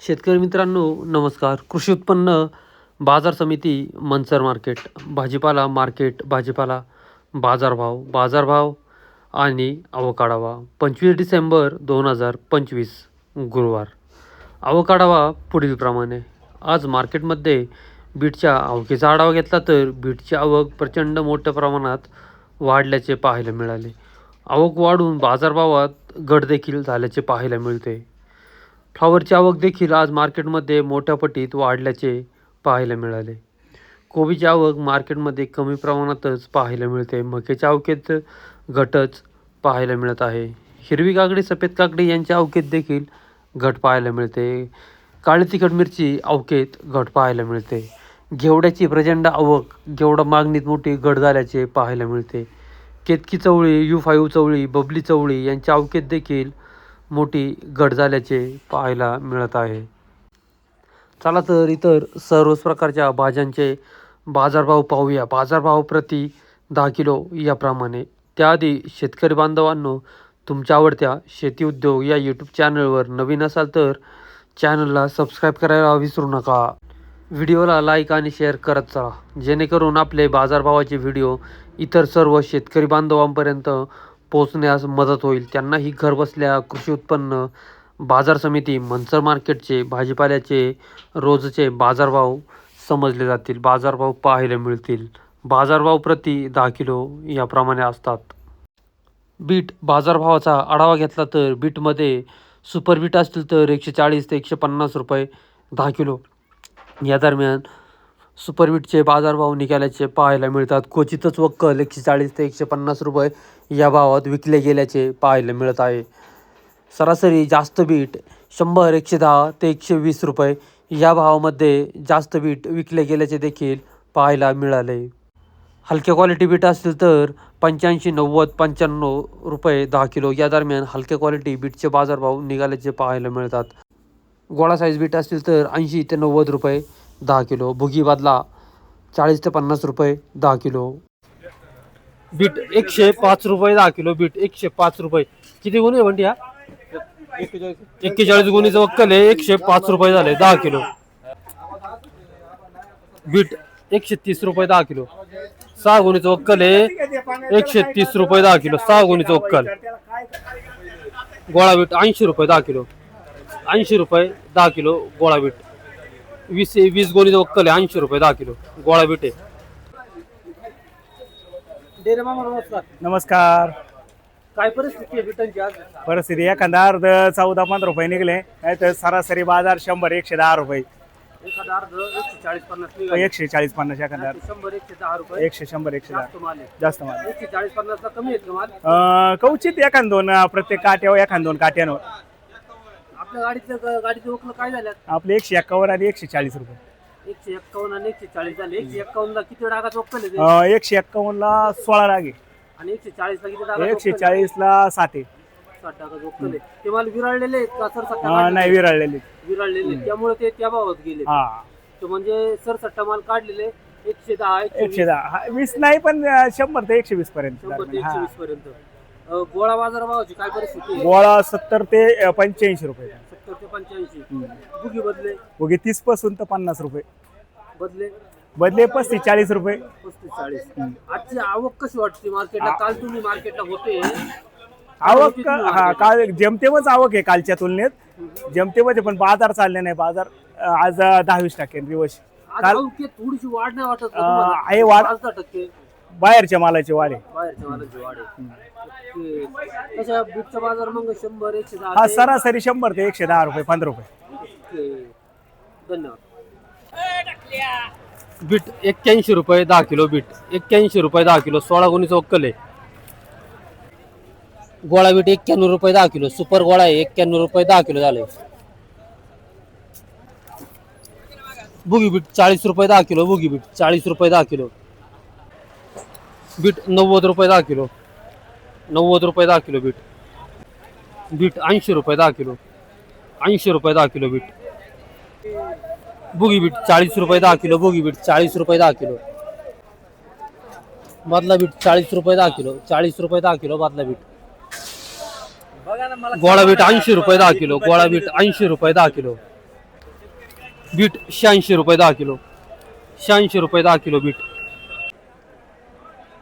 शेतकरी मित्रांनो नमस्कार. कृषी उत्पन्न बाजार समिती मनसर मार्केट. भाजीपाला मार्केट भाजीपाला बाजारभाव बाजारभाव आणि अवकाढावा पंचवीस डिसेंबर दोन हजार पंचवीस गुरुवार. अवकाढावा पुढीलप्रमाणे आज मार्केटमध्ये बीटच्या आवकीचा आढावा घेतला तर बीटची आवक प्रचंड मोठ्या प्रमाणात वाढल्याचे पाहायला मिळाले. आवक वाढून बाजारभावात घट देखील झाल्याचे पाहायला मिळते. फ्लॉवरची आवक देखील आज मार्केटमध्ये मोठ्या पटीत वाढल्याचे पाहायला मिळाले. कोबीची आवक मार्केटमध्ये कमी प्रमाणातच पाहायला मिळते. मक्याच्या अवकेत घटच पाहायला मिळत आहे. हिरवी काकडी सफेद काकडी यांच्या अवकेत देखील घट पाहायला मिळते. काळी तिखट मिरची अवकेत घट पाहायला मिळते. घेवड्याची प्रचंड आवक घेवडा मागणीत मोठी घट झाल्याचे पाहायला मिळते. केतकी चवळी यू फाईव्ह चवळी बबली चवळी यांच्या अवकेत देखील मोठी घट झाल्याचे पाहायला मिळत आहे. चला तर इतर सर्वच प्रकारच्या भाज्यांचे बाजारभाव पाहूया. बाजारभाव प्रति दहा किलो याप्रमाणे. त्याआधी शेतकरी बांधवांनो तुमच्या आवडत्या शेती उद्योग या यूट्यूब चॅनलवर नवीन असाल तर चॅनलला सबस्क्राईब करायला विसरू नका. व्हिडिओला लाईक आणि शेअर करत चला. जेणेकरून आपले बाजारभावाचे व्हिडिओ इतर सर्व शेतकरी बांधवांपर्यंत पोहोचण्यास मदत होईल. त्यांनाही घरबसल्या कृषी उत्पन्न बाजार समिती मनसर मार्केटचे भाजीपाल्याचे रोजचे बाजारभाव समजले जातील. बाजारभाव पाहायला मिळतील. बाजारभाव प्रति दहा किलो याप्रमाणे असतात. बीट बाजारभावाचा आढावा घेतला तर बीटमध्ये सुपर बीट असतील तर एकशे चाळीस ते एकशे पन्नास रुपये दहा किलो. या दरम्यान सुपर बीटचे बाजारभाव निघाल्याचे पाहायला मिळतात. क्वचितच वक्कल एकशे चाळीस ते एकशे पन्नास रुपये या भावात विकले गेल्याचे पाहायला मिळत आहे. सरासरी जास्त बीट शंभर एकशे दहा ते एकशे वीस रुपये या भावामध्ये जास्त बीट विकले गेल्याचे देखील पाहायला मिळाले. हलक्या क्वालिटी बीट असतील तर पंच्याऐंशी नव्वद पंच्याण्णव रुपये दहा किलो या दरम्यान हलक्या क्वालिटी बीटचे बाजारभाव निघाल्याचे पाहायला मिळतात. गोळा साईज बीट असतील तर ऐंशी ते नव्वद रुपये दहा किलो. भुगी बादला चाळीस ते पन्नास रुपये दहा किलो. बीट एकशे पाच रुपये दहा किलो बीट एकशे पाच रुपये. किती गुण आहे म्हणते हा? एक्केचाळीस गुणीचं वक्कल आहे. एकशे पाच रुपये झाले दहा किलो. बीट एकशे तीस रुपये दहा किलो. सहा गुणीचं वक्कल आहे. एकशे तीस रुपये दहा किलो. सहा गुणीचं वक्कल. गोळा बीट ऐंशी रुपये दहा किलो. ऐंशी रुपये दहा किलो गोळा बीट. वीस वीस गोणीचं वक्कल आहे ऐंशी रुपये दहा किलो. गोळा बीट. आहे नमस्कार. काय परिस्थिती आहे बिटांची आज? परिस्थिती एखादा अर्ध चौदा पंधरा रुपये निघले नाही तर सरासरी बाजार शंभर एकशे दहा रुपये. एखादा अर्ध एकशे चाळीस पन्नास निघाले. एकशे चाळीस पन्नास एखादा अर्ध. शंभर एकशे दहा रुपये. एकशे शंभर एकशे दहा. जास्त माल आहे. जास्त माल एकशे चाळीस पन्नासला कमी आहेत का माल? अं, कवचित एखाद दोन अं, प्रत्येक काट्यावर एखाद दोन काट्यावर. आपल्या गाडीचे वकलं काय झाल्यात आपले एकशे एक्कावन्न आणि एकशे चाळीस रुपये. एकशे एक्कावन्न आणि एकशे चाळीस झाले. एकशे एक्कावन्नला किती डागाचं वक्कल आहे ते? अं, एकशे एक्कावन्नला सोळा लागे आणि एकशे चाळीसला किती एकशे वक्कल आहे? चाळीसला सात आहे. साठ आहे ते माल विरळलेले आहेत का? सर अं, सट्टा नाही विरळलेली विरळलेले आहेत. त्यामुळे ते त्या भावात गेले. हा. तो म्हणजे सर सट्टा माल काढलेले. एकशे दहा एकशे एकशे वीस, दहा. हा, वीस नाही पण अं, शंभर ते एकशे वीस पर्यंत शंभर ते. एकशे हा. वीस पर्यंत. गोळा बाजार भावाची काय परिस्थिती आहे? गोळा सत्तर ते पंच्याऐंशी रुपये. सत्तर ते पंच्याऐंशी. बुगी बदले? ओके तीसपासून तर पन्नास रुपये. बदले? बदले पस्तीस चाळीस रुपये. पस्तीस चाळीस. आजची आवक कशी वाटते मार्केटला? काल तुम्ही मार्केटला होते. आवक का- हा काल जेमतेमच आवक आहे कालच्या तुलनेत. जेमतेमच आहे, पण बाजार चालले नाही. बाजार अं, आज अं, दहा वीस टक्के आज काल थोडीशी वाढ नाही वाटत का अं, तुम्हाला? आहे वाढ. पाच दहा टक्के. बाहेरच्या मालाची वाढ आहे. बाहेरच्या मालाची वाढ आहे. ओके. तशा बीटचा बाजार मग शंभर एकशे दहा हा ते- सरासरी शंभर ते एकशे दहा रुपये पंधरा रुपये. ओके. धन्यवाद. बीट एक्क्याऐंशी रुपये दहा किलो बीट. एक्क्याऐंशी रुपये दहा किलो सोळा गुणीचं वक्कल आहे. गोळा बीट एक्क्याण्णव रुपये दहा किलो. सुपर गोळा आहे एक्क्याण्णव रुपये दहा किलो झाले बुगी बीट चाळीस रुपये दहा किलो बुगी बीट चाळीस रुपये दहा किलो. बीट नव्वद रुपये दहा किलो. नव्वद रुपये दहा किलो बीट बीट ऐंशी रुपये दहा किलो ऐंशी रुपये दहा किलो बीट बुगी बीट चाळीस रुपये दहा किलो बुगी बीट चाळीस रुपये दहा किलो बादला बीट चाळीस रुपये दहा किलो चाळीस रुपये दहा किलो बादला बीट गोळा बीट ऐंशी रुपये दहा किलो गोळा बीट ऐंशी रुपये दहा किलो बीट शहाऐंशी रुपये दहा किलो शहाऐंशी रुपये दहा किलो बीट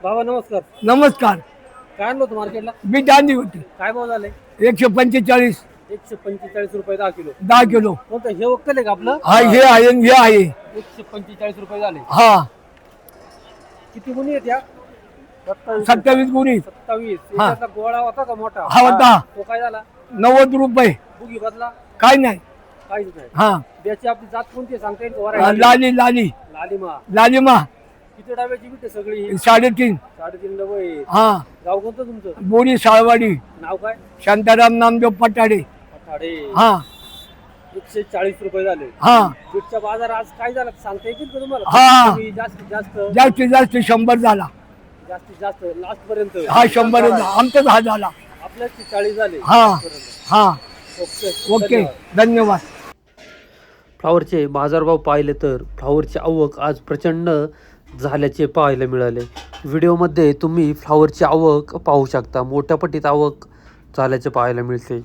बाबा नमस्कार नमस्कार काय आणलं होतं मार्केटला मी दांडी होते. काय भाव झाले? एकशे पंचेचाळीस. एकशे पंचेचाळीस रुपये दहा किलो. दहा किलो. कोणतं? हे वक्कल आहे का आपलं? हा हे आहे आणि हे आहे. एकशे पंचेचाळीस रुपये झाले. हा. किती गुन्हे आहेत या? सत्तावीस. सत्तावीस गुणी. सत्तावीस. हा. याच्यातला गोळा होता का मोठा? हा होता. तो काय झाला? नव्वद रुपये. बुगी बदला? काय नाही. काहीच नाही. हा. त्याची आपली जात कोणती आहे? सांगता येईल का? वरायटी? लाली लाली. लालिमा. लालिमा. किती डाब्याची बीट आहे सगळी? ही? साडेतीन. साडेतीन डबे आहे. हा. गाव कोणतं तुमचं? बोरी साळवाडी. नाव काय? शांताराम नामदेव पटाडे पठाडे. हा. एकशे चाळीस रुपये झाले. हा. बीटचा बाजार आज काय झाला? सांगता येतील का तुम्हाला? हा. कमी, जास्तीत जास्त? जास्तीत जास्त शंभर झाला. जास्तीत जास्त लास्ट पर्यंत हा शंभर आमचाच हा झाला. आपल्याच चाळीस झाले. हा. हा. ओके. ओके. धन्यवाद. धन्यवाद. फ्लावरचे बाजारभाव पाहिले तर फ्लावरची आवक आज प्रचंड झाल्याचे पाहायला मिळाले. व्हिडिओमध्ये तुम्ही फ्लावरची आवक पाहू शकता. मोठ्या पटीत आवक झाल्याचे पाहायला मिळते.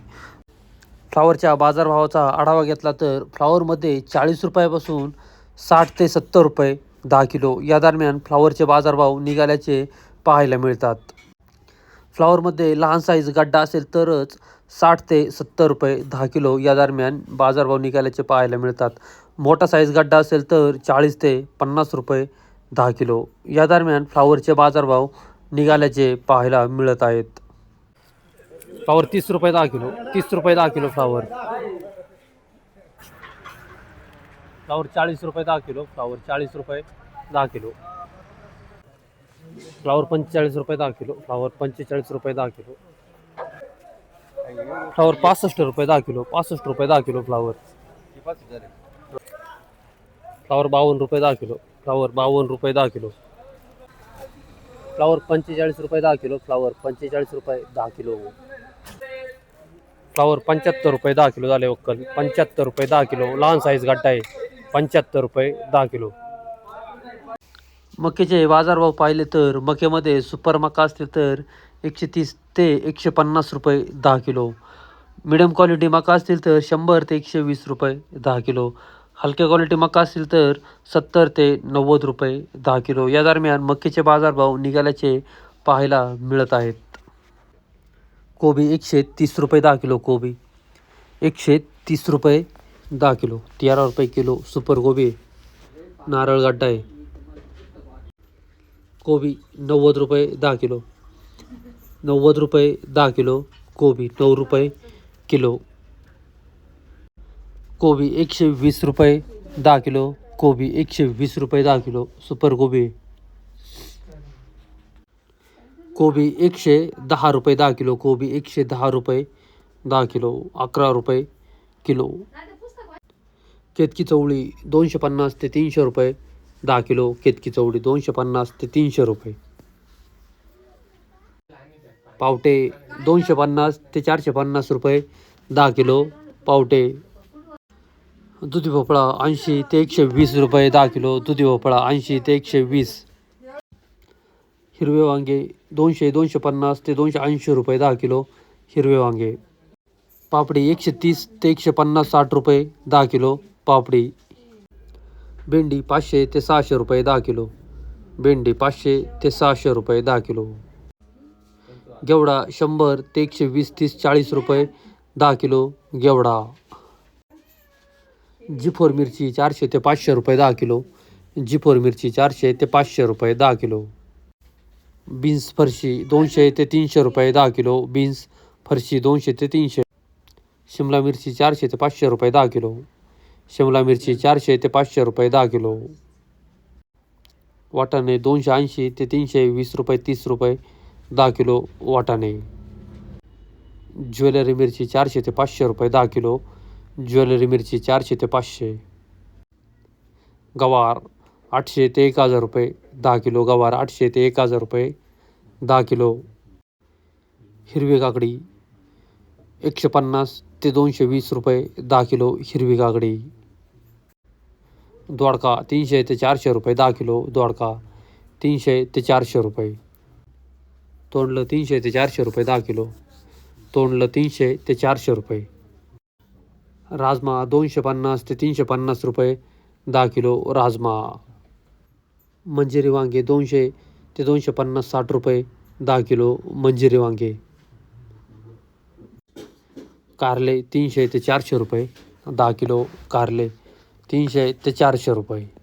फ्लावरच्या बाजारभावाचा आढावा घेतला तर फ्लावरमध्ये चाळीस रुपयापासून साठ ते सत्तर रुपये दहा किलो या दरम्यान फ्लावरचे बाजारभाव निघाल्याचे पाहायला मिळतात. फ्लावरमध्ये लहान साईज गड्डा असेल तरच साठ ते सत्तर रुपये दहा किलो या दरम्यान बाजारभाव निघाल्याचे पाहायला मिळतात. मोठा साईज गड्डा असेल तर चाळीस ते पन्नास रुपये दहा किलो. या दरम्यान फ्लावरचे बाजारभाव निघाल्याचे पाहायला मिळत आहेत. फ्लावर तीस रुपये दहा किलो. तीस रुपये दहा किलो फ्लावर. फ्लावर चाळीस रुपये दहा किलो. फ्लावर चाळीस रुपये दहा किलो. फ्लावर पंचेचाळीस रुपये दहा किलो. फ्लावर पंचेचाळीस रुपये दहा किलो. फ्लावर पासष्ट रुपये दहा किलो. पासष्ट रुपये दहा किलो फ्लावर. फ्लावर बावन्न रुपये दहा किलो. फ्लावर बावन्न रुपये दहा किलो. फ्लावर पंचेचाळीस रुपये दहा किलो फ्लावर पंचेचाळीस रुपये दहा किलो. फ्लावर पंच्याहत्तर रुपये दहा किलो झाले वक्कल. पंच्याहत्तर रुपये दहा किलो. लहान साईज गड्डा आहे. पंच्याहत्तर रुपये दहा किलो. मक्याचे बाजारभाव पाहिले तर मक्यामध्ये सुपर मका असते तर एकशे तीस ते एकशे पन्नास रुपये दहा किलो. मिडियम क्वालिटी मका असतील तर शंभर ते एकशे वीस रुपये दहा किलो. हलक्या क्वालिटी मका असेल तर सत्तर ते नव्वद रुपये दहा किलो. या दरम्यान मक्याचे बाजारभाव निघाल्याचे पाहायला मिळत आहेत. कोबी एकशे तीस रुपये दहा किलो कोबी. एकशे तीस रुपये दहा किलो. तेरा रुपये किलो सुपर कोबी. आहे नारळ गड्डा आहे. कोबी नव्वद रुपये दहा किलो. नव्वद रुपये दहा किलो कोबी. नऊ रुपये किलो कोबी एकशे वीस रुपये दहा किलो. कोबी एकशे वीस रुपये दहा किलो. सुपर कोबी. कोबी एकशे दहा रुपये दहा किलो. कोबी एकशे दहा रुपये दहा किलो. अकरा रुपये किलो. केतकी चवळी दोनशे पन्नास ते तीनशे रुपये दहा किलो. केतकी चवळी दोनशे पन्नास ते तीनशे रुपये. पावटे दोनशे पन्नास ते चारशे पन्नास रुपये दहा किलो. पावटे दुधी भोपळा ऐंशी ते एकशे वीस रुपये दहा किलो दुधी भोपळा ऐंशी ते एकशे वीस. हिरवे वांगे दोनशे दोनशे पन्नास ते दोनशे ऐंशी रुपये दहा किलो हिरवे वांगे. पापडी एकशे तीस ते एकशे पन्नास साठ रुपये दहा किलो पापडी. भेंडी पाचशे ते सहाशे रुपये दहा किलो भेंडी पाचशे ते सहाशे रुपये दहा किलो. गेवडा शंभर ते एकशे वीस तीस चाळीस रुपये दहा किलो गेवडा जिफोर मिरची चारशे ते पाचशे रुपये दहा किलो. जिफोर मिरची चारशे ते पाचशे रुपये दहा किलो. बीन्स फरशी दोनशे ते तीनशे रुपये दहा किलो. बीन्स फरशी दोनशे ते तीनशे. शिमला मिरची चारशे ते पाचशे रुपये दहा किलो. शिमला मिरची चारशे ते पाचशे रुपये दहा किलो. वाटाणे दोनशे ऐंशी ते तीनशे वीस रुपये तीस रुपये दहा किलो वाटाणे. ज्वेलरी मिरची चारशे ते पाचशे रुपये दहा किलो. ज्वेलरी मिरची चारशे ते पाचशे. गवार आठशे ते एक हजार रुपये. दहा किलो गवार आठशे ते एक हजार रुपये. दहा किलो हिरवी काकडी एकशे पन्नास ते दोनशे वीस रुपये. दहा किलो हिरवी काकडी. दोडका तीनशे ते चारशे रुपये. दहा किलो दोडका तीनशे ते चारशे रुपये. तोंडलं तीनशे ते चारशे रुपये. दहा किलो. तोंडलं तीनशे ते चारशे रुपये. राजमा दोनशे पन्नास ते तीनशे पन्नास रुपये दहा किलो राजमा. मंजिरी वांगे दोनशे ते दोनशे पन्नास साठ रुपये दहा किलो मंजिरी वांगे. कारले तीनशे ते चारशे रुपये दहा किलो कारले तीनशे ते चारशे रुपये.